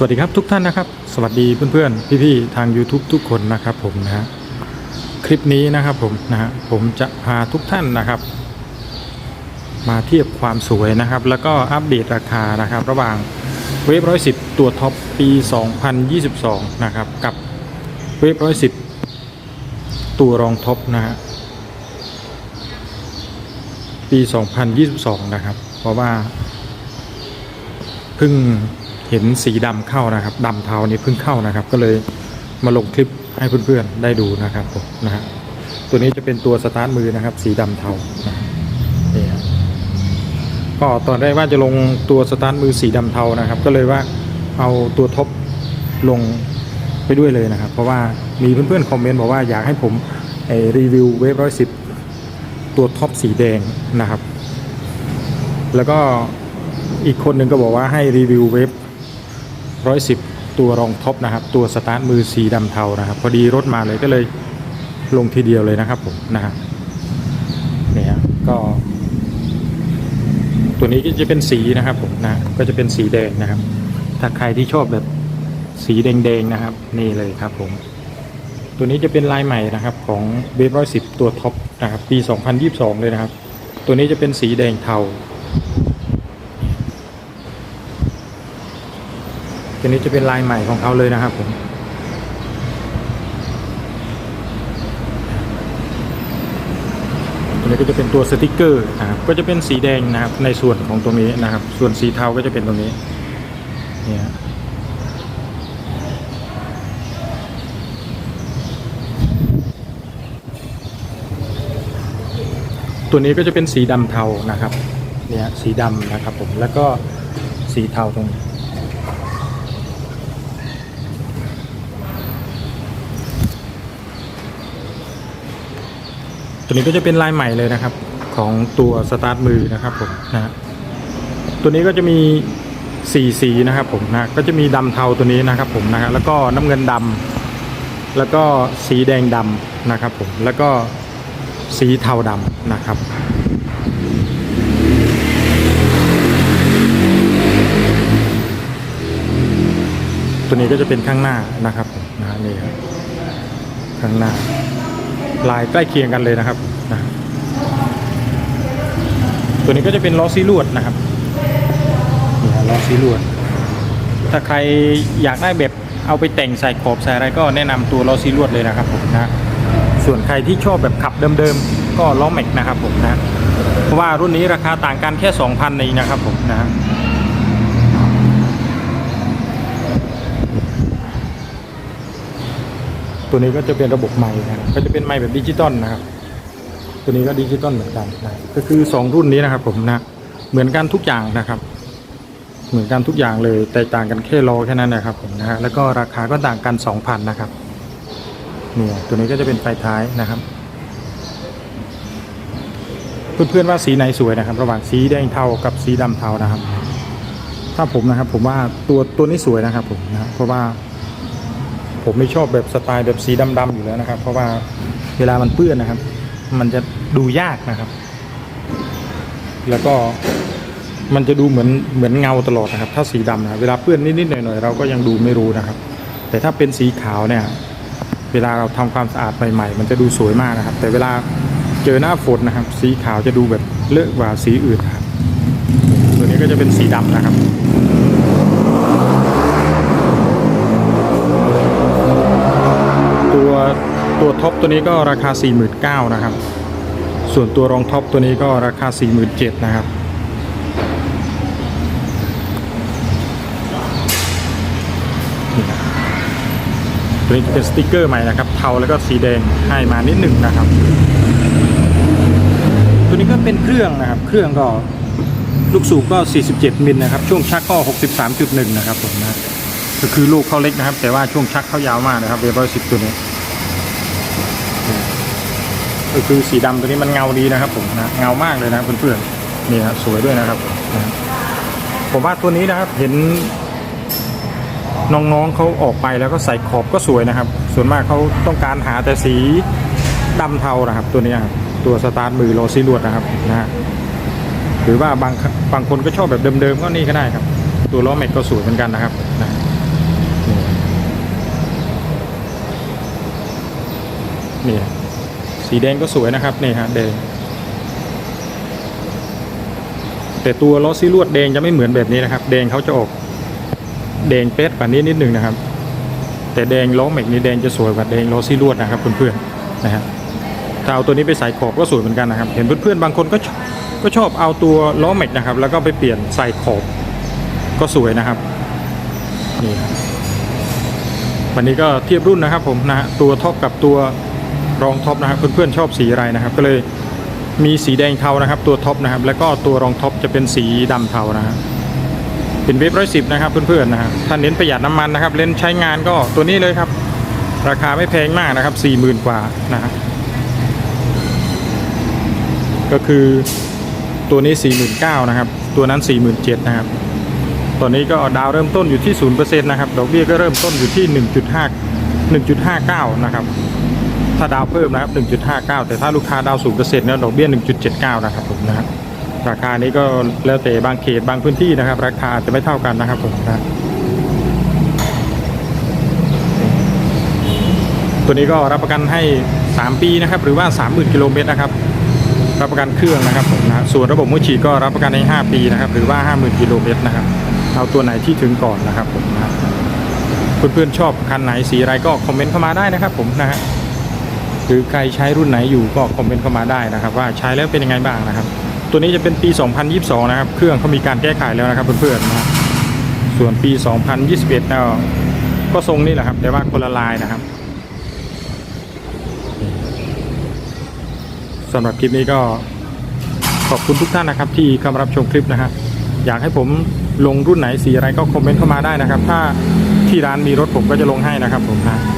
สวัสดีครับทุกท่านนะครับ สวัสดีเพื่อนๆพี่ๆทาง YouTube ทุกคนนะครับผมนะฮะคลิปนี้นะครับผมนะฮะผมจะพาทุกท่านนะครับ มาเทียบความสวยนะครับ แล้วก็อัปเดตราคานะครับ ระหว่างเวฟร้อยสิบตัวท็อปปี 2022 นะครับ กับเวฟร้อยสิบตัวรองท็อปนะฮะปี 2022 นะครับ เพราะว่าเพิ่ง เห็นสีดำเข้านะครับดำเทานี้เพิ่งเข้านะครับ ก็เลยมาลงคลิปให้เพื่อนๆได้ดูนะครับผมนะฮะตัวนี้จะเป็นตัวสตาร์ทมือนะครับ สีดำเทานี่ก็ตอนแรกว่าจะลงตัวสตาร์ทมือสีดำเทานะครับ ก็เลยว่าเอาตัวท็อปลงไปด้วยเลยนะครับ เพราะว่ามีเพื่อนๆคอมเมนต์บอกว่าอยากให้ผมรีวิวเวฟร้อยสิบตัวท็อปสีแดงนะครับ แล้วก็อีกคนหนึ่งก็บอกว่าให้รีวิวเวฟ 110 ตัวรองท็อปนะครับ ตัวสตาร์ทมือสีดำเทานะครับ พอดีรถมาเลยก็เลยลงทีเดียวเลยนะครับผมนะฮะเนี่ยก็ ตัวนี้ก็จะเป็นสีนะครับผมนะก็จะเป็นสีแดงนะครับ ถ้าใครที่ชอบแบบสีแดงๆนะครับ นี่เลยครับผม ตัวนี้จะเป็นลายใหม่นะครับ ของเบฟร้อยสิบตัวท็อปนะครับ ปี 2022 เลยนะครับ ตัวนี้จะเป็นสีแดงเทา ตัวนี้จะเป็นลายใหม่ของเขาเลยนะครับผมตัวนี้ก็จะเป็นตัวสติกเกอร์นะครับก็จะเป็นสีแดงนะครับในส่วนของตรงนี้นะครับ ส่วนสีเทาก็จะเป็นตรงนี้เนี่ยตัวนี้ก็จะเป็นสีดำเทานะครับเนี่ยสีดำนะครับผมแล้วก็สีเทาตรงนี้ ตัวนี้ก็จะเป็นลายใหม่เลยนะครับ ของตัวสตาร์ทมือนะครับผมนะตัวนี้ก็จะมีสีสีนะครับผมนะก็จะมีดำเทาตัวนี้นะครับผมนะฮะแล้วก็น้ำเงินดำแล้วก็สีแดงดำนะครับผมแล้วก็สีเทาดำนะครับตัวนี้ก็จะเป็นข้างหน้านะครับนะนี่ครับข้างหน้า ลายใกล้เคียงกันเลยนะครับนะตัวนี้ก็จะเป็นล้อซีลวดนะครับนี่ฮะล้อซีลวด ถ้าใครอยากได้แบบเอาไปแต่งใส่ขอบใส่อะไรก็แนะนำตัวล้อซีลวดเลยนะครับผมนะส่วนใครที่ชอบแบบขับเดิมๆก็ล้อแม็กนะครับผมนะเพราะว่ารุ่นนี้ราคาต่างกันแค่ 2,000เองนะครับผมนะ ตัวนี้ก็จะเป็นระบบไมค์นะครับก็จะเป็นไมค์แบบดิจิตอลนะครับ ตัวนี้ก็ดิจิตอลเหมือนกันนะก็คือ 2 รุ่นนี้นะครับ ผมนะเหมือนกันทุกอย่างนะครับ เหมือนกันทุกอย่างเลยแต่ต่างกันแค่ล้อแค่นั้นนะครับผมนะฮะแล้วก็ราคาก็ต่างกัน 2,000นะครับเนี่ยตัวนี้ก็จะเป็นไฟท้ายนะครับเพื่อนๆว่าสีไหนสวยนะครับ ระหว่างสีแดงเทากับสีดำเทานะครับ ถ้าผมนะครับ ผมว่าตัวตัวนี้สวยนะครับผมนะเพราะว่า ผมไม่ชอบแบบสไตล์แบบสีดำๆอยู่แล้วนะครับ เพราะว่าเวลามันเปื้อนนะครับ มันจะดูยากนะครับ แล้วก็มันจะดูเหมือนเหมือนเงาตลอดนะครับ ถ้าสีดำนะเวลาเปื้อนนิดๆหน่อยๆเราก็ยังดูไม่รู้นะครับ แต่ถ้าเป็นสีขาวเนี่ย เวลาเราทำความสะอาดใหม่ๆมันจะดูสวยมากนะครับ แต่เวลาเจอหน้าฝนนะครับ สีขาวจะดูแบบเลอะกว่าสีอื่นนะครับตัวนี้ก็จะเป็นสีดำนะครับ ตัวท็อปตัวนี้ก็ราคา 49,000นะครับ ส่วนตัวรองท็อปตัวนี้ก็ราคา 47,000นะครับตัวนี้จะเป็นสติกเกอร์ใหม่นะครับเทาแล้วก็สีแดงให้มานิดหนึ่งนะครับ ตัวนี้ก็เป็นเครื่องนะครับ เครื่องก็ลูกสูบก็ 47 มิลนะครับ ช่วงชักก็ 63.1 นะครับผมนะก็คือลูกเขาเล็กนะครับ แต่ว่าช่วงชักเขายาวมากนะครับเบร้อยสิบตัวนี้ ก็คือสีดำตัวนี้มันเงาดีนะครับ ผมนะเงามากเลยนะเพื่อนๆนี่ครับสวยด้วยนะครับผมว่าตัวนี้นะครับเห็นน้องๆเขาออกไปแล้วก็ใส่ขอบก็สวยนะครับ ส่วนมากเขาต้องการหาแต่สีดำเทานะครับ ตัวนี้ครับตัวสตาร์ทมือโรซีลวดนะครับนะหรือว่าบางบางคนก็ชอบแบบเดิมๆก็นี่ก็ได้ครับ ตัวล้อแม็ดก็สวยเหมือนกันนะครับนะนี่ สีแดงก็สวยนะครับนี่ฮะแดง แต่ตัวล้อซี่ลวดแดงจะไม่เหมือนแบบนี้นะครับ แดงเขาจะออกแดงเป็ดกว่านี้นิดนึงนะครับ แต่แดงล้อแม็กนี่แดงจะสวยกว่าแดงล้อซี่ลวดนะครับเพื่อนๆนะฮะถ้าเอาตัวนี้ไปใส่ขอบก็สวยเหมือนกันนะครับ เห็นเพื่อนๆบางคนก็ชอบก็ชอบเอาตัวล้อแม็กนะครับ แล้วก็ไปเปลี่ยนใส่ขอบก็สวยนะครับนี่วันนี้ก็เทียบรุ่นนะครับผมนะฮะตัวท็อปกับตัว รองท็อปนะครับเพื่อนๆชอบสีอะไรนะครับ ก็เลยมีสีแดงเทานะครับ ตัวท็อปนะครับ แล้วก็ตัวรองท็อปจะเป็นสีดำเทานะฮะเป็นเวฟร้อยสิบนะครับเพื่อนๆนะครับถ้าเน้นประหยัดน้ำมันนะครับเล่นใช้งานก็ตัวนี้เลยครับ ราคาไม่แพงมากนะครับสี่หมื่นกว่านะครับก็คือตัวนี้ 4 9 0 0 0นะครับ ตัวนั้น 4 7 0 0 0นะครับตัวนี้ก็ดาวเริ่มต้นอยู่ที่ 0%นะครับ ดอกเบี้ยก็เริ่มต้นอยู่ที่ 1.5 1.59 นะครับ ถ้าดาวเพิ่มนะครับ 1.59 แต่ถ้าลูกค้าดาว0%เนี่ยดอกเบี้ย 1.79 นะครับผมนะครับราคานี้ก็แล้วแต่บางเขตบางพื้นที่นะครับ ราคาจะไม่เท่ากันนะครับผมนะตัวนี้ก็รับประกันให้ 3 ปีนะครับ หรือว่า 30,000กิโลเมตรนะครับ รับประกันเครื่องนะครับผมนะส่วนระบบมือฉีดก็รับประกันให้ 5 ปีนะครับ หรือว่า 50,000กิโลเมตรนะครับเอาตัวไหนที่ถึงก่อนนะครับผมนะเพื่อนๆชอบคันไหนสีอะไรก็คอมเมนต์เข้ามาได้นะครับผมนะฮะ หรือใครใช้รุ่นไหนอยู่ก็คอมเมนต์เข้ามาได้นะครับ ว่าใช้แล้วเป็นยังไงบ้างนะครับ ตัวนี้จะเป็นปี 2022 นะครับ เครื่องเขามีการแก้ไขแล้วนะครับเพื่อนๆนะส่วนปี 2021แล้วก็ทรงนี่แหละครับ แต่ว่าคนละลายนะครับสำหรับคลิปนี้ก็ขอบคุณทุกท่านนะครับ ที่เข้ามารับชมคลิปนะฮะอยากให้ผมลงรุ่นไหนสีอะไรก็คอมเมนต์เข้ามาได้นะครับ ถ้าที่ร้านมีรถผมก็จะลงให้นะครับผมนะ